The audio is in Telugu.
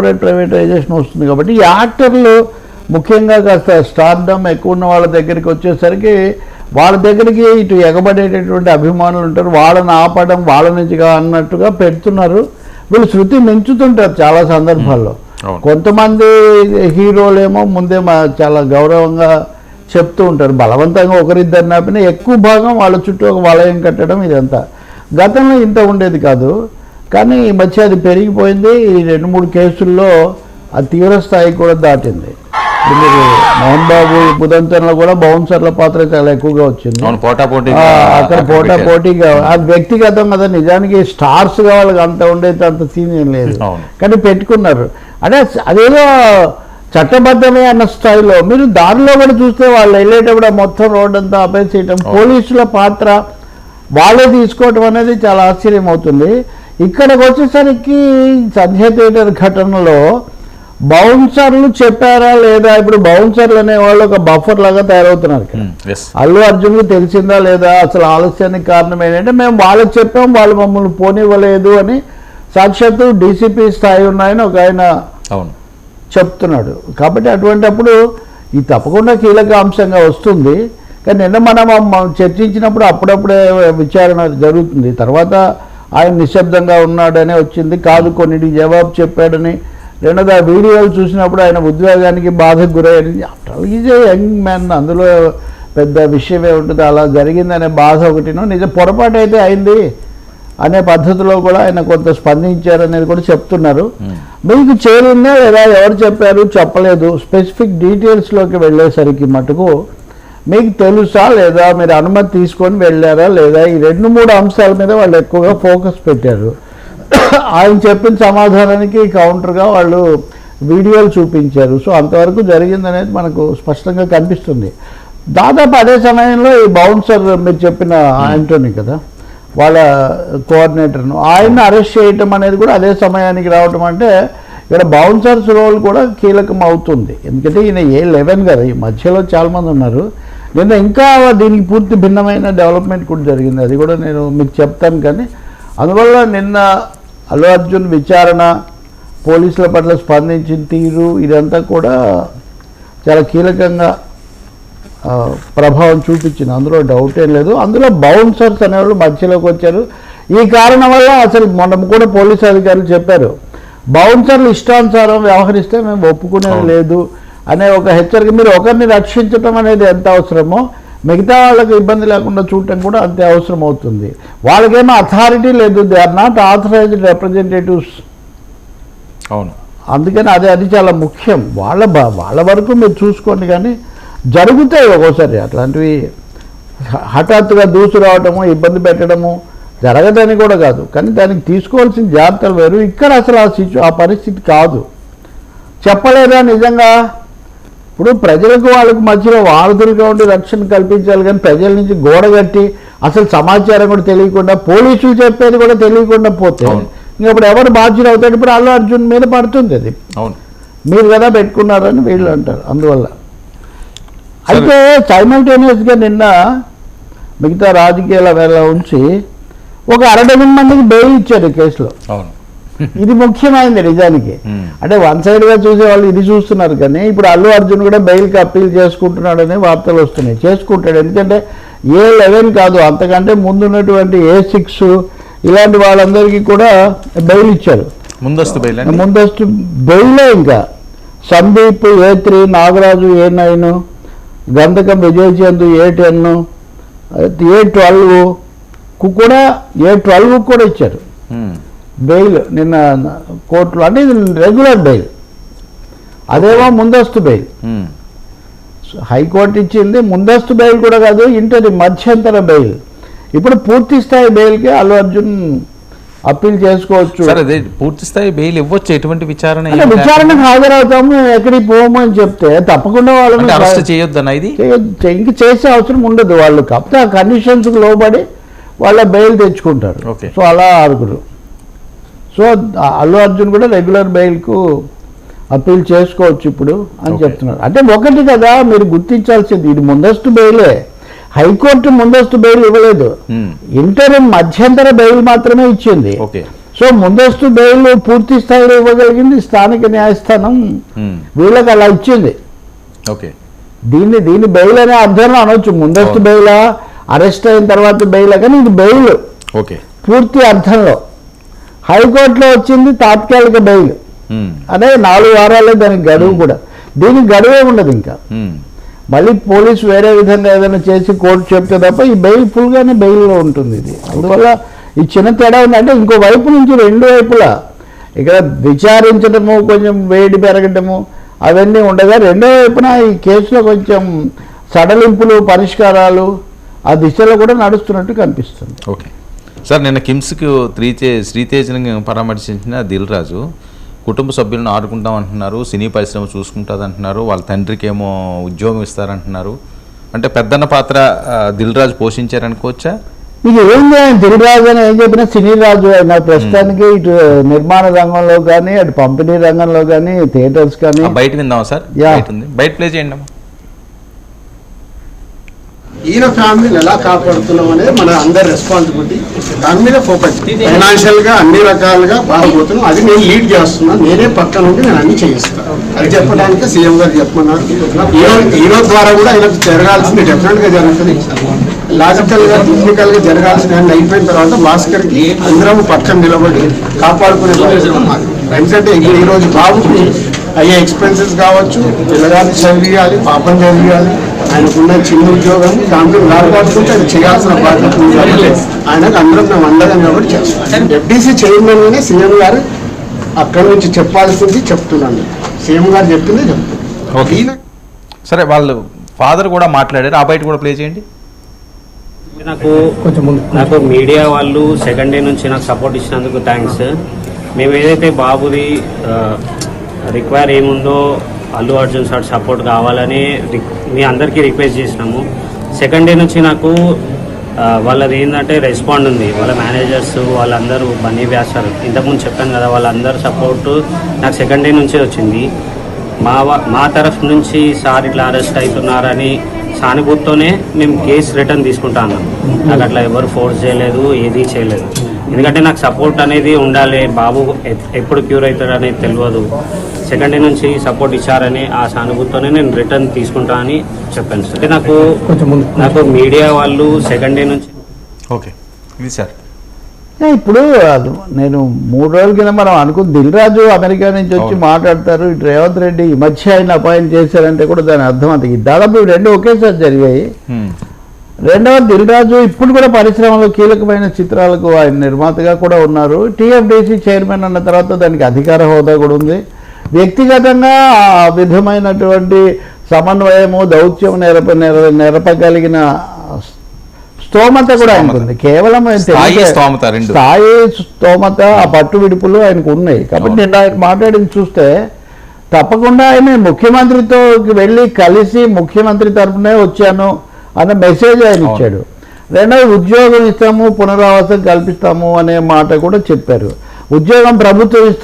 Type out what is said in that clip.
కార్పొరేట్ ప్రైవేటైజేషన్ వస్తుంది కాబట్టి ఈ యాక్టర్లు ముఖ్యంగా కాస్త స్టార్డమ్ ఎక్కువ ఉన్న వాళ్ళ దగ్గరికి వచ్చేసరికి వాళ్ళ దగ్గరికి ఇటు ఎగబడేటటువంటి అభిమానులు ఉంటారు. వాళ్ళని ఆపడం వాళ్ళ నుంచి కా- అన్నట్టుగా పెడుతున్నారు. వీళ్ళు శృతి మించుతుంటారు చాలా సందర్భాల్లో. కొంతమంది హీరోలేమో ముందే చాలా గౌరవంగా చెప్తూ ఉంటారు. బలవంతంగా ఒకరిద్దరు నాపిన ఎక్కువ భాగం వాళ్ళ చుట్టూ ఒక వలయం కట్టడం ఇదంతా. గతంలో ఇంత ఉండేది కాదు. కానీ ఈ మధ్య అది పెరిగిపోయింది. ఈ రెండు మూడు కేసుల్లో ఆ తీవ్ర స్థాయి కూడా దాటింది. మీరు మోహన్ బాబు ఈ బుదంతన్లో కూడా బౌన్సర్ల పాత్ర చాలా ఎక్కువగా వచ్చింది. అక్కడ పోటా పోటీగా అది వ్యక్తిగతం కదా నిజానికి స్టార్స్ వాళ్ళకి అంత ఉండేది అంత సీన్ ఏం లేదు. కానీ పెట్టుకున్నారు. అంటే అదేదో చట్టబద్ధమే అన్న స్థాయిలో మీరు దారిలో కూడా చూస్తే వాళ్ళు వెళ్ళేటప్పుడు మొత్తం రోడ్ అంతా ఆపేసేయటం పోలీసుల పాత్ర వాళ్ళే తీసుకోవటం అనేది చాలా ఆశ్చర్యం అవుతుంది. ఇక్కడికి వచ్చేసరికి సంధ్య థియేటర్ ఘటనలో బౌన్సర్లు చెప్పారా లేదా? ఇప్పుడు బౌన్సర్లు అనేవాళ్ళు ఒక బఫర్ లాగా తయారవుతున్నారు ఇక్కడ. ఎస్ అల్లు అర్జున్కి తెలిసిందా లేదా? అసలు ఆలస్యానికి కారణం ఏంటంటే మేము వాళ్ళకి చెప్పాం వాళ్ళు మమ్మల్ని పోనివ్వలేదు అని సాక్షాత్తు డీసీపీ స్థాయి ఉన్నాయని ఒక ఆయన చెప్తున్నాడు. కాబట్టి అటువంటప్పుడు ఇది తప్పకుండా కీలక అంశంగా వస్తుంది. కానీ నిన్న మనం చర్చించినప్పుడు అప్పుడప్పుడే విచారణ జరుగుతుంది. తర్వాత ఆయన నిశ్శబ్దంగా ఉన్నాడనే వచ్చింది. కాదు కొన్నిటికి జవాబు చెప్పాడని. రెండోది ఆ వీడియోలు చూసినప్పుడు ఆయన ఉద్వేగానికి బాధకు గురయ్యాడు ఈజ్ ఏ యంగ్ మ్యాన్ అందులో పెద్ద విషయమే ఉంటుంది. అలా జరిగిందనే బాధ ఒకటినో నిజం పొరపాటు అయితే అయింది అనే పద్ధతిలో కూడా ఆయన కొంత స్పందించారు అనేది కూడా చెప్తున్నారు. మీకు చేరిందా లేదా ఎవరు చెప్పారు? చెప్పలేదు. స్పెసిఫిక్ డీటెయిల్స్లోకి వెళ్ళేసరికి మటుకు మీకు తెలుసా లేదా? మీరు అనుమతి తీసుకొని వెళ్ళారా లేదా? ఈ రెండు మూడు అంశాల మీద వాళ్ళు ఎక్కువగా ఫోకస్ పెట్టారు. ఆయన చెప్పిన సమాధానానికి కౌంటర్గా వాళ్ళు వీడియోలు చూపించారు. సో అంతవరకు జరిగిందనేది మనకు స్పష్టంగా కనిపిస్తుంది. దాదాపు అదే సమయంలో ఈ బౌన్సర్ మీరు చెప్పిన ఆంటోనీ కదా వాళ్ళ కోఆర్డినేటర్ను ఆయన్ని అరెస్ట్ చేయటం అనేది కూడా అదే సమయానికి రావటం అంటే ఇక్కడ బౌన్సర్స్ రోల్ కూడా కీలకం అవుతుంది. ఎందుకంటే ఈయన ఏ లెవెన్ కదా ఈ మధ్యలో చాలామంది ఉన్నారు. నిన్న ఇంకా దీనికి పూర్తి భిన్నమైన డెవలప్మెంట్ కూడా జరిగింది. అది కూడా నేను మీకు చెప్తాను కానీ అందువల్ల నిన్న అల్లు అర్జున్ విచారణ పోలీసుల పట్ల స్పందించిన తీరు ఇదంతా కూడా చాలా కీలకంగా ప్రభావం చూపించింది. అందులో డౌట్ ఏం లేదు. అందులో బౌన్సర్స్ అనేవాళ్ళు మధ్యలోకి వచ్చారు. ఈ కారణం వల్ల అసలు మొన్న కూడా పోలీసు అధికారులు చెప్పారు. బౌన్సర్లు ఇష్టానుసారం వ్యవహరిస్తే మేము ఒప్పుకునేది. లేదు. అనే ఒక హెచ్చరిక మీరు ఒకరిని రక్షించడం అనేది ఎంత అవసరమో మిగతా వాళ్ళకి ఇబ్బంది లేకుండా చూడటం కూడా అంతే అవసరం అవుతుంది. వాళ్ళకేమో అథారిటీ లేదు. They are not authorised representatives అవును. అందుకని అది అది చాలా ముఖ్యం. వాళ్ళ వాళ్ళ వరకు మీరు చూసుకోండి కానీ జరుగుతాయి ఒక్కోసారి. అట్లాంటివి హఠాత్తుగా దూసు రావటము ఇబ్బంది పెట్టడము జరగదని కూడా కాదు. కానీ దానికి తీసుకోవాల్సిన జాగ్రత్తలు వేరు. ఇక్కడ అసలు ఆ సిచు ఆ పరిస్థితి కాదు. చెప్పలేదా నిజంగా? ఇప్పుడు ప్రజలకు వాళ్ళకు మధ్యలో వారధులుగా ఉండి రక్షణ కల్పించాలి కానీ ప్రజల నుంచి గోడ కట్టి అసలు సమాచారం కూడా తెలియకుండా పోలీసులు చెప్పేది కూడా తెలియకుండా పోతే అవును. ఇంకా ఇప్పుడు ఎవరు బాధ్యులు అవుతాడు ఇప్పుడు అల్లు అర్జున్ మీద పడుతుంది అది. అవును. మీరు కదా పెట్టుకున్నారని వీళ్ళు అంటారు అందువల్ల. అయితే సైమల్టేనియస్గా నిన్న మిగతా రాజకీయాల వేళ ఉంచి ఒక అరడజన్ మందికి బెయిల్ ఇచ్చారు ఈ కేసులో. అవును. ఇది ముఖ్యమైనది నిజానికి. అంటే వన్ సైడ్గా చూసే వాళ్ళు ఇది చూస్తున్నారు కానీ ఇప్పుడు అల్లు అర్జున్ కూడా బెయిల్కి అప్పీల్ చేసుకుంటున్నాడనే వార్తలు వస్తున్నాయి. చేసుకుంటాడు. ఎందుకంటే ఏ లెవెన్ కాదు అంతకంటే ముందున్నటువంటి ఏ సిక్స్ ఇలాంటి వాళ్ళందరికీ కూడా బెయిల్ ఇచ్చారు. ముందస్తు బయలు ముందస్తు బెయిలే ఇంకా. Sandeep A three Nagaraju A nine గంధకం Vijay Chand A ten A twelve కూడా ఏ ట్వెల్వ్ కూడా ఇచ్చారు. బెయిల్ నిన్న కోర్టులో అంటే ఇది రెగ్యులర్ బెయిల్. అదేమో ముందస్తు బెయిల్. హైకోర్టు ఇచ్చింది ముందస్తు బెయిల్ కూడా కాదు ఇంటది మధ్యంతర బెయిల్. ఇప్పుడు పూర్తి స్థాయి బెయిల్కి అల్లు అర్జున్ అప్పీల్ చేసుకోవచ్చు. అదే పూర్తి స్థాయి బెయిల్ ఇవ్వచ్చు ఎటువంటి విచారణ విచారణకు హాజరవుతాము ఎక్కడికి పోము అని చెప్తే తప్పకుండా వాళ్ళని అరెస్ట్ చేయొద్దన్న ఇది? చేయ- ఇంక చేసే అవసరం ఉండదు వాళ్ళు. కాకపోతే ఆ కండిషన్స్కి లోబడి వాళ్ళ బెయిల్ తెచ్చుకుంటారు. సో అలా ఆరుగురు. సో అల్లు అర్జున్ కూడా రెగ్యులర్ బెయిల్కు అప్పీల్ చేసుకోవచ్చు ఇప్పుడు అని. చెప్తున్నారు. అంటే ఒకటి కదా మీరు గుర్తించాల్సింది ఇది ముందస్తు బెయిలే హైకోర్టు ముందస్తు బెయిల్ ఇవ్వలేదు. ఉమ్. ఇంటర్ మధ్యంతర బెయిల్ మాత్రమే ఇచ్చింది. సో ముందస్తు బెయిల్ పూర్తి స్థాయిలో ఇవ్వగలిగింది స్థానిక న్యాయస్థానం. ఉమ్, వీళ్ళకి అలా ఇచ్చింది. ఓకే దీన్ని దీన్ని బెయిల్ అనే అర్థంలో అనొచ్చు. ముందస్తు. బెయిలా అరెస్ట్ అయిన తర్వాత బెయిల్ కానీ ఇది బెయిల్ ఓకే పూర్తి అర్థంలో. హైకోర్టులో వచ్చింది తాత్కాలిక బెయిల్. అదే నాలుగు వారాలే దానికి గడువు కూడా. దీనికి గడువే ఉండదు ఇంకా. మళ్ళీ పోలీసు వేరే విధంగా ఏదైనా చేసి కోర్టు చెప్తే తప్ప ఈ బెయిల్ ఫుల్గానే బెయిల్లో ఉంటుంది ఇది. అందువల్ల ఈ చిన్న తేడా ఉందంటే ఇంకో వైపు నుంచి రెండు వైపులా ఇక్కడ విచారించడము కొంచెం వేడి పెరగడము అవన్నీ ఉండగా రెండో వైపున ఈ కేసులో కొంచెం సడలింపులు పరిష్కారాలు ఆ దిశలో కూడా నడుస్తున్నట్టు కనిపిస్తుంది. ఓకే. సార్ నిన్న కిమ్స్కి త్రీతే శ్రీతేజ్ని పరామర్శించిన దిల్ రాజు కుటుంబ సభ్యులను ఆడుకుంటాం అంటున్నారు సినీ పరిశ్రమ చూసుకుంటుంది అంటున్నారు వాళ్ళ తండ్రికి ఏమో ఉద్యోగం ఇస్తారంటున్నారు. అంటే పెద్దన్న పాత్ర దిల్ రాజు పోషించారనుకోవచ్చా? మీకు ఏంది ఆయన దిల్రాజు అని ఏం చెప్పినా సినీ రాజు ఆయన. ప్రస్తుతానికి ఇటు నిర్మాణ రంగంలో కానీ అటు పంపిణీ రంగంలో కానీ థియేటర్స్ కానీ బయట విందామా సార్. బయట ప్లే చేయండి అమ్మా. ఈయన ఫ్యామిలీని ఎలా కాపాడుతున్నాం అనేది మన అందరి రెస్పాన్సిబిలిటీ దాని మీద ఫోకస్ ఫైనాన్షియల్గా అన్ని రకాలుగా బాగుపోతున్నాం. అది నేను లీడ్ చేస్తున్నా. నేనే పక్క నుండి నేను అన్ని చేయిస్తాను అది చెప్పడానికి సీఎం గారు చెప్పమన్నారు. హీరో ద్వారా కూడా ఆయనకు జరగాల్సింది డెఫినెట్గా జరుగుతుంది. లాజికల్గా టెక్నికల్గా జరగాల్సిన అయిపోయిన తర్వాత భాస్కర్కి అందరం పక్కన నిలబడి కాపాడుకునే ఎందుకంటే ఈరోజు ఈ రోజు బాబుకి అయ్యే ఎక్స్పెన్సెస్ కావచ్చు పిల్లగాన్ని చదివియాలి పాపం చదివియాలి ఆయనకున్న చిన్న ఉద్యోగం దాంట్లో కాపాడుకుంటే అది చేయాల్సిన బాధ్యత ఆయనకు అందరం మేము అందరం కాబట్టి చేస్తాం. ఎఫ్డీసీ చైర్మన్ గానే సీఎం గారు అక్కడి నుంచి చెప్పాల్సింది చెప్తున్నాను. సీఎం గారు చెప్పింది చెప్తున్నాను. ఓకే. సరే వాళ్ళు ఫాదర్ కూడా మాట్లాడారు. ఆ బయట కూడా ప్లే చేయండి. నాకు నాకు మీడియా వాళ్ళు సెకండ్ డే నుంచి నాకు సపోర్ట్ ఇచ్చినందుకు థ్యాంక్స్. మేము ఏదైతే బాబుది రిక్వైర్ ఏముందో అల్లు అర్జున్ సార్ సపోర్ట్ కావాలని రిక్- మీ అందరికీ రిక్వెస్ట్ చేసినాము. సెకండ్ డే నుంచి నాకు వాళ్ళది ఏంటంటే రెస్పాండ్ ఉంది. వాళ్ళ మేనేజర్స్ వాళ్ళందరూ బన్నీ వ్యాసారు ఇంతకుముందు చెప్పాను కదా వాళ్ళందరూ సపోర్ట్ నాకు సెకండ్ డే నుంచే వచ్చింది. మా మా తరఫు నుంచి సార్ ఇట్లా అరెస్ట్ అవుతున్నారని సానుభూతితోనే మేము కేసు రిటర్న్ తీసుకుంటాను నాకు అట్లా ఎవరు ఫోర్స్ చేయలేదు ఏది చేయలేదు. ఎందుకంటే నాకు సపోర్ట్ అనేది ఉండాలి. బాబు ఎప్పుడు క్యూర్ అవుతాడు అనేది తెలియదు. సెకండ్ డే నుంచి సపోర్ట్ ఇచ్చారని ఆ సానుభూతితోనే నేను రిటర్న్ తీసుకుంటా అని చెప్పాను సార్. అంటే నాకు నాకు మీడియా వాళ్ళు సెకండ్ డే నుంచి ఓకే. ఇది సార్. ఇప్పుడు అది నేను మూడు రోజుల కింద మనం అనుకున్న దిల్ రాజు అమెరికా నుంచి వచ్చి. మాట్లాడతారు ఇటు రేవంత్ రెడ్డి ఈ మధ్య ఆయన అపాయింట్ చేశారంటే కూడా దాని అర్థం అంత. దాదాపు ఇవి రెండు ఒకేసారి జరిగాయి. రెండవ దిల్ రాజు ఇప్పుడు కూడా పరిశ్రమలో కీలకమైన చిత్రాలకు ఆయన నిర్మాతగా కూడా ఉన్నారు. టీఎఫ్డీసీ చైర్మన్ అన్న తర్వాత దానికి అధికార హోదా కూడా ఉంది. వ్యక్తిగతంగా ఆ విధమైనటువంటి సమన్వయము దౌత్యం నెరప నెర నెరపగలిగిన స్తోమత కూడా ఆయనకు స్తోమత. ఉంది కేవలం స్థాయి, స్తోమత ఆ పట్టు విడుపులు ఆయనకు ఉన్నాయి కాబట్టి. నేను ఆయన మాట్లాడింది చూస్తే తప్పకుండా ఆయన ముఖ్యమంత్రితో వెళ్ళి కలిసి ముఖ్యమంత్రి తరఫునే వచ్చాను అన్న మెసేజ్ ఆయన. ఇచ్చాడు రెండవది ఉద్యోగం ఇస్తాము పునరావాసం కల్పిస్తాము అనే మాట కూడా చెప్పారు ఉద్యోగం ప్రభుత్వం ఇస్తుంది